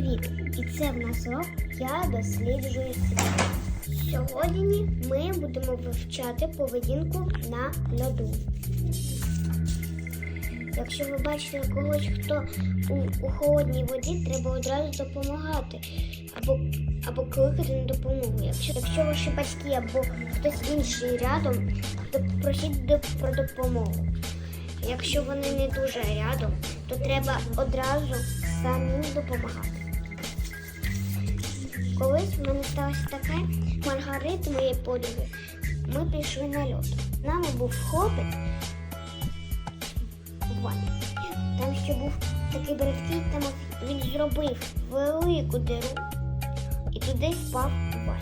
вік. І це в нас урок Я досліджую світ. Сьогодні ми будемо вивчати поведінку на льоду. Якщо ви бачите когось, хто у, у холодній воді, треба одразу допомагати або, або кликати на допомогу. Якщо, якщо ваші батьки або хтось інший рядом, то просіть про допомогу. Якщо вони не дуже рядом, то треба одразу самим допомагати. Колись в мене сталося таке, Маргарит, моєї подруги, ми пішли на льот. З нами був хлопець Ваня. Там ще був такий браткий Тимофій. Він зробив велику диру і туди впав Ваня.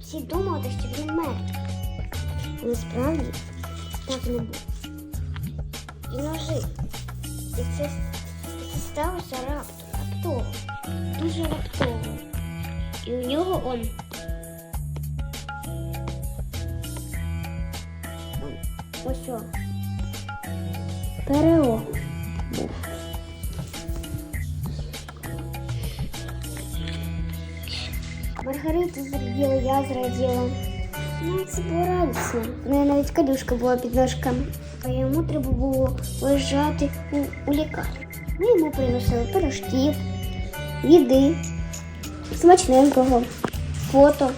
Всі думали, що він мертвий. Насправді так не було. Він ожив. І це, це сталося раптом, раптово. Дуже раптово. І у нього он. ось о. Маргарита зраділа, я зраділа. Ну, це було радісно. У неї навіть кадушка була під ножками. А йому треба було лежати у, у лікарні. Ми йому приносили пирожків, їди, смачненького, фото,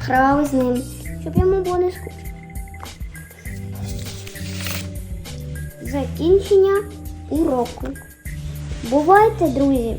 грали з ним, щоб йому було не скучно. Закінчення уроку. Бувайте, друзі!